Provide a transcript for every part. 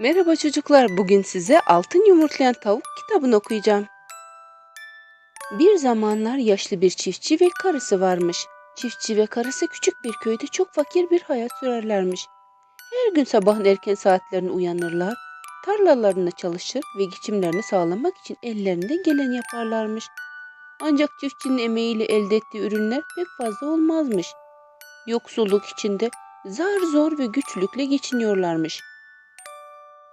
Merhaba çocuklar. Bugün size Altın Yumurtlayan Tavuk kitabını okuyacağım. Bir zamanlar yaşlı bir çiftçi ve karısı varmış. Çiftçi ve karısı küçük bir köyde çok fakir bir hayat sürerlermiş. Her gün sabahın erken saatlerinde uyanırlar, tarlalarında çalışır ve geçimlerini sağlamak için ellerinden geleni yaparlarmış. Ancak çiftçinin emeğiyle elde ettiği ürünler pek fazla olmazmış. Yoksulluk içinde zar zor ve güçlükle geçiniyorlarmış.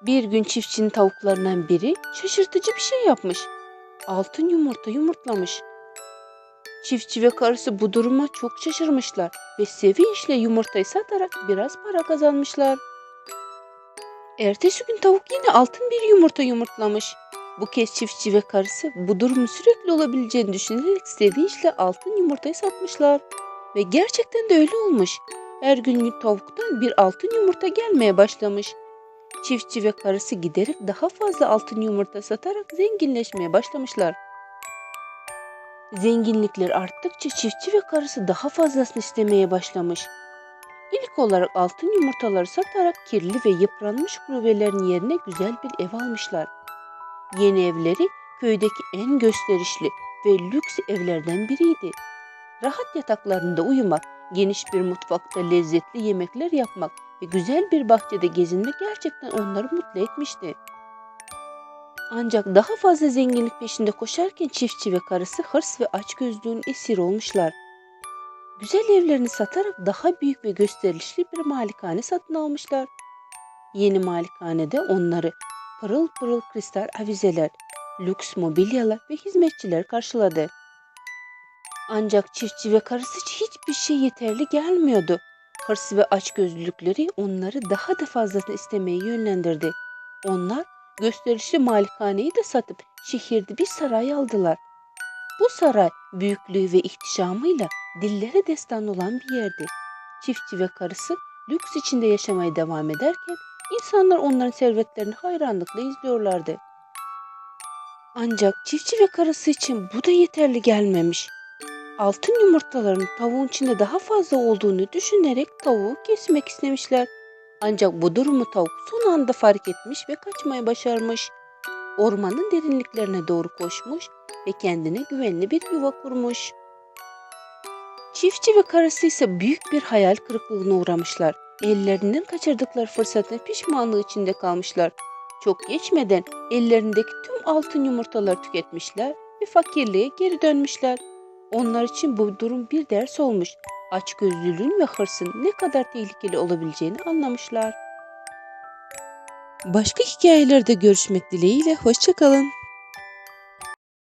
Bir gün çiftçinin tavuklarından biri şaşırtıcı bir şey yapmış. Altın yumurta yumurtlamış. Çiftçi ve karısı bu duruma çok şaşırmışlar ve sevinçle yumurtayı satarak biraz para kazanmışlar. Ertesi gün tavuk yine altın bir yumurta yumurtlamış. Bu kez çiftçi ve karısı bu durumun sürekli olabileceğini düşünerek sevinçle altın yumurtayı satmışlar. Ve gerçekten de öyle olmuş. Her gün tavuktan bir altın yumurta gelmeye başlamış. Çiftçi ve karısı giderek daha fazla altın yumurta satarak zenginleşmeye başlamışlar. Zenginlikler arttıkça çiftçi ve karısı daha fazlasını istemeye başlamış. İlk olarak altın yumurtaları satarak kirli ve yıpranmış kulübelerin yerine güzel bir ev almışlar. Yeni evleri köydeki en gösterişli ve lüks evlerden biriydi. Rahat yataklarında uyumak, geniş bir mutfakta lezzetli yemekler yapmak ve güzel bir bahçede gezinmek gerçekten onları mutlu etmişti. Ancak daha fazla zenginlik peşinde koşarken çiftçi ve karısı hırs ve açgözlüğün esiri olmuşlar. Güzel evlerini satarak daha büyük ve gösterişli bir malikane satın almışlar. Yeni malikanede onları pırıl pırıl kristal avizeler, lüks mobilyalar ve hizmetçiler karşıladı. Ancak çiftçi ve karısı hiçbir şey yeterli gelmiyordu. Hırs ve açgözlülükleri onları daha da fazlasını istemeye yönlendirdi. Onlar gösterişli malikaneyi de satıp şehirde bir saray aldılar. Bu saray büyüklüğü ve ihtişamıyla dillere destan olan bir yerdi. Çiftçi ve karısı lüks içinde yaşamaya devam ederken insanlar onların servetlerini hayranlıkla izliyorlardı. Ancak çiftçi ve karısı için bu da yeterli gelmemiş. Altın yumurtaların tavuğun içinde daha fazla olduğunu düşünerek tavuğu kesmek istemişler. Ancak bu durumu tavuk son anda fark etmiş ve kaçmayı başarmış. Ormanın derinliklerine doğru koşmuş ve kendine güvenli bir yuva kurmuş. Çiftçi ve karısı ise büyük bir hayal kırıklığına uğramışlar. Ellerinden kaçırdıkları fırsatın pişmanlığı içinde kalmışlar. Çok geçmeden ellerindeki tüm altın yumurtaları tüketmişler ve fakirliğe geri dönmüşler. Onlar için bu durum bir ders olmuş. Açgözlülüğün ve hırsın ne kadar tehlikeli olabileceğini anlamışlar. Başka hikayelerde görüşmek dileğiyle hoşçakalın.